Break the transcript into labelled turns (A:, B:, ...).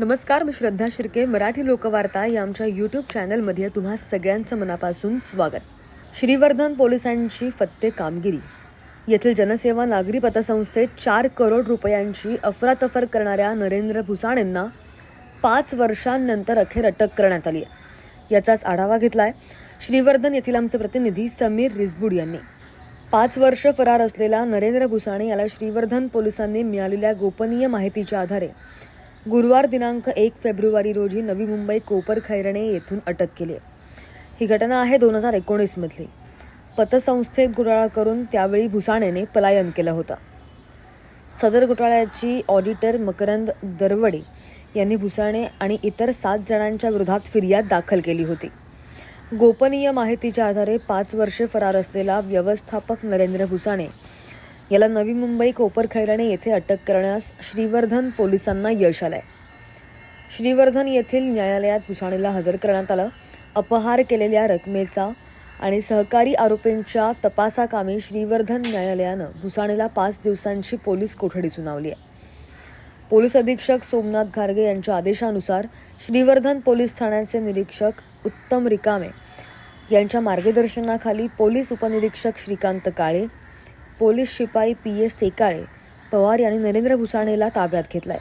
A: नमस्कार मी श्रद्धा शिर्के मराठी लोकवार्ता या आमच्या यूट्यूब चॅनलमध्ये तुम्हा सगळ्यांचं मनापासून स्वागत. श्रीवर्धन पोलिसांची फत्ते कामगिरी. येथील जनसेवा नागरी पतसंस्थेत चार करोड रुपयांची अफरातफर करणाऱ्या नरेंद्र भुसाणेंना पाच वर्षांनंतर अखेर अटक करण्यात आली आहे. याचाच आढावा घेतला आहे श्रीवर्धन येथील आमचे प्रतिनिधी समीर रिसबुड यांनी. पाच वर्ष फरार असलेला नरेंद्र भुसाणे याला श्रीवर्धन पोलिसांनी मिळालेल्या गोपनीय माहितीच्या आधारे गुरुवार दिनांक एक फेब्रुवारी रोजी नवी मुंबई कोपर खैरणे येथून अटक केली. ही घटना आहे दोन हजार एकोणीसमधली पतसंस्थेत घोटाळा करून त्यावेळी भुसाणेने पलायन केलं होतं. सदर घोटाळ्याची ऑडिटर मकरंद दरवडे यांनी भुसाणे आणि इतर सात जणांच्या विरोधात फिर्याद दाखल केली होती. गोपनीय माहितीच्या आधारे पाच वर्षे फरार असलेला व्यवस्थापक नरेंद्र भुसाणे याला नवी मुंबई कोपरखैराणे येथे अटक करण्यास श्रीवर्धन पोलिसांना यश आलंय. श्रीवर्धन येथील न्यायालयात भुसाणेला हजर करण्यात आलं. अपहार केलेल्या रकमेचा आणि सहकारी आरोपींच्या तपासाकामी श्रीवर्धन न्यायालयानं भुसाणेला पाच दिवसांची पोलीस कोठडी सुनावली आहे. पोलीस अधीक्षक सोमनाथ घारगे यांच्या आदेशानुसार श्रीवर्धन पोलीस ठाण्याचे निरीक्षक उत्तम रिकामे यांच्या मार्गदर्शनाखाली पोलीस उपनिरीक्षक श्रीकांत काळे पोलीस शिपाई पी एस टेकाळे पवार यांनी नरेंद्र भुसाणेला ताब्यात घेतलाय.